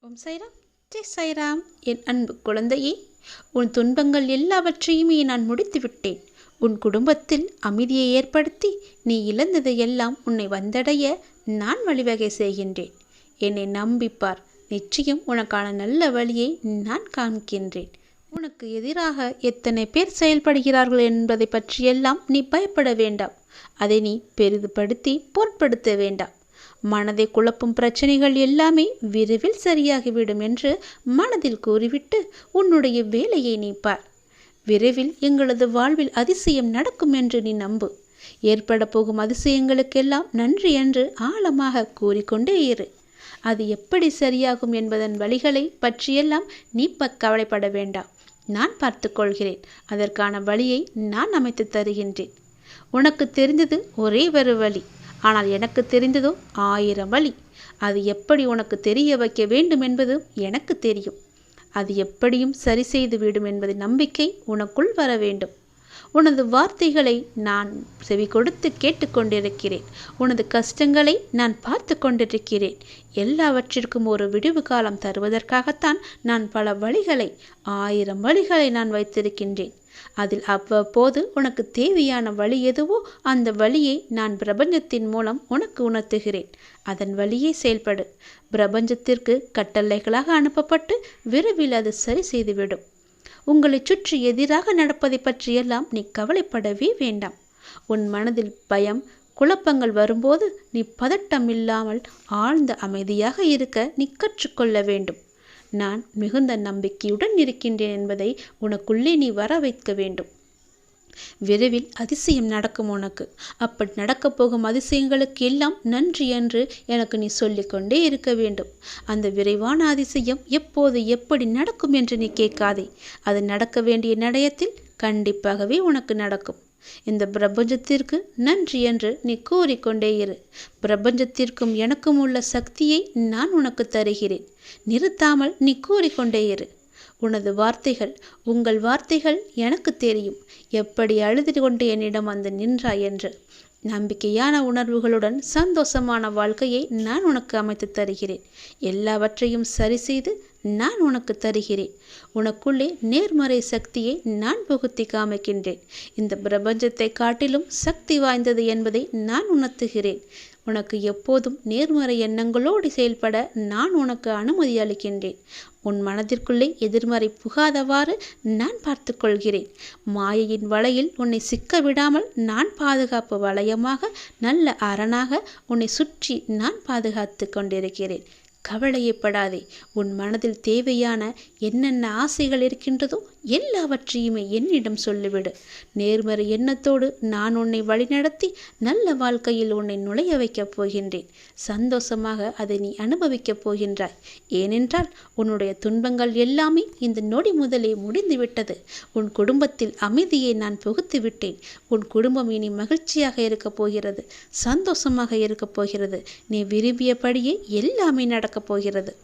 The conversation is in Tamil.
ஓம் சைராம். ஜெய் சைராம். என் அன்பு குழந்தையே உன் துன்பங்கள் எல்லாவற்றையுமே நான் முடித்து விட்டேன் உன் குடும்பத்தில் அமைதியை ஏற்படுத்தி நீ இழந்ததையெல்லாம் உன்னை வந்தடைய நான் வழிவகை செய்கின்றேன். என்னை நம்பிப்பார். நிச்சயம் உனக்கான நல்ல வழியை நான் காண்கின்றேன். உனக்கு எதிராக எத்தனை பேர் செயல்படுகிறார்கள் என்பதை பற்றியெல்லாம் நீ பயப்பட வேண்டாம். அதை நீ பெரிதுபடுத்தி பொருட்படுத்த வேண்டாம். மனதை குழப்பும் பிரச்சனைகள் எல்லாமே விரைவில் சரியாகிவிடும் என்று மனதில் கூறிவிட்டு உன்னுடைய வேலையை நீ பார் விரைவில் எங்களது வாழ்வில் அதிசயம் நடக்கும் என்று நீ நம்பு. ஏற்பட போகும் அதிசயங்களுக்கெல்லாம் நன்றி என்று ஆழமாக கூறிக்கொண்டே இரு. அது எப்படி சரியாகும் என்பதன் வழிகளை பற்றியெல்லாம் நீ கவலைப்பட வேண்டாம். நான் பார்த்து கொள்கிறேன். அதற்கான வழியை நான் அமைத்து தருகின்றேன். உனக்கு தெரிந்தது ஒரே ஒரு வழி. ஆனால் எனக்கு தெரிந்ததோ ஆயிரம் வழி. அது எப்படி உனக்கு தெரிய வைக்க வேண்டும் என்பது எனக்கு தெரியும். அது எப்படியும் சரி செய்து விடும் என்பது நம்பிக்கை உனக்குள் வர வேண்டும். உனது வார்த்தைகளை நான் செவி கொடுத்து கேட்டுக்கொண்டிருக்கிறேன் உனது கஷ்டங்களை நான் பார்த்து கொண்டிருக்கிறேன். எல்லாவற்றிற்கும் ஒரு விடிவு காலம் தருவதற்காகத்தான் நான் பல வழிகளை ஆயிரம் வழிகளை நான் வைத்திருக்கின்றேன். அதில் அவ்வப்போது உனக்கு தேவையான வழி எதுவோ அந்த வழியை நான் பிரபஞ்சத்தின் மூலம் உனக்கு உணர்த்துகிறேன். அதன் வழியே செயல்படு. பிரபஞ்சத்திற்கு கட்டளைகளாக அனுப்பப்பட்டு விரைவில் அது சரி செய்துவிடும். உங்களை சுற்றி எதிராக நடப்பதை பற்றியெல்லாம் நீ கவலைப்படவே வேண்டாம். உன் மனதில் பயம் குழப்பங்கள் வரும்போது நீ பதட்டம் இல்லாமல் ஆழ்ந்த அமைதியாக இருக்க நீ கற்றுக்கொள்ள வேண்டும். நான் மிகுந்த நம்பிக்கையுடன் இருக்கின்றேன் என்பதை உனக்குள்ளே நீ வர வைக்க வேண்டும். விரைவில் அதிசயம் நடக்கும் உனக்கு. அப்படி நடக்கப் போகும் அதிசயங்களுக்கு எல்லாம் நன்றி என்று எனக்கு நீ சொல்லிக்கொண்டே இருக்க வேண்டும். அந்த விரைவான அதிசயம் எப்போது எப்படி நடக்கும் என்று நீ கேட்காதே. அது நடக்க வேண்டிய நடையத்தில் கண்டிப்பாகவே உனக்கு நடக்கும். இந்த பிரபஞ்சத்திற்கு நன்றி என்று நீ கூறிக்கொண்டே இரு. பிரபஞ்சத்திற்கும் எனக்கும் உள்ள சக்தியை நான் உனக்கு தருகிறேன். நிறுத்தாமல் நீ கூறிக்கொண்டே இரு. உனது வார்த்தைகள் உங்கள் வார்த்தைகள் எனக்கு தெரியும். எப்படி அழுது கொண்டு என்னிடம் வந்து நின்றாய் என்று. நம்பிக்கையான உணர்வுகளுடன் சந்தோஷமான வாழ்க்கையை நான் உனக்கு அமைத்து தருகிறேன். எல்லாவற்றையும் சரி செய்து நான் உனக்கு தருகிறேன். உனக்குள்ளே நேர்மறை சக்தியை நான் புகுத்தி காமிக்கின்றேன். இந்த பிரபஞ்சத்தை காட்டிலும் சக்தி வாய்ந்தது என்பதை நான் உணர்த்துகிறேன். உனக்கு எப்போதும் நேர்மறை எண்ணங்களோடு செயல்பட நான் உனக்கு அனுமதி அளிக்கின்றேன். உன் மனதிற்குள்ளே எதிர்மறை புகாதவாறு நான் பார்த்து கொள்கிறேன். மாயையின் வலையில் உன்னை சிக்க விடாமல் நான் பாதுகாப்பு வளையமாக நல்ல அரணாக உன்னை சுற்றி நான் பாதுகாத்து கொண்டிருக்கிறேன். கவலையப்படாதே. உன் மனதில் தேவையான என்னென்ன ஆசைகள் இருக்கின்றதோ எல்லாவற்றையுமே என்னிடம் சொல்லிவிடு. நேர்மறை எண்ணத்தோடு நான் உன்னை வழிநடத்தி நல்ல வாழ்க்கையில் உன்னை நுழைய வைக்கப் போகின்றேன். சந்தோஷமாக அதை நீ அனுபவிக்கப் போகின்றாய். ஏனென்றால் உன்னுடைய துன்பங்கள் எல்லாமே இந்த நொடி முதலே முடிந்துவிட்டது. உன் குடும்பத்தில் அமைதியை நான் புகுத்து விட்டேன் உன் குடும்பம் இனி மகிழ்ச்சியாக இருக்கப் போகிறது சந்தோஷமாக இருக்கப் போகிறது. நீ விரும்பியபடியே எல்லாமே நடக்கப் போகிறது.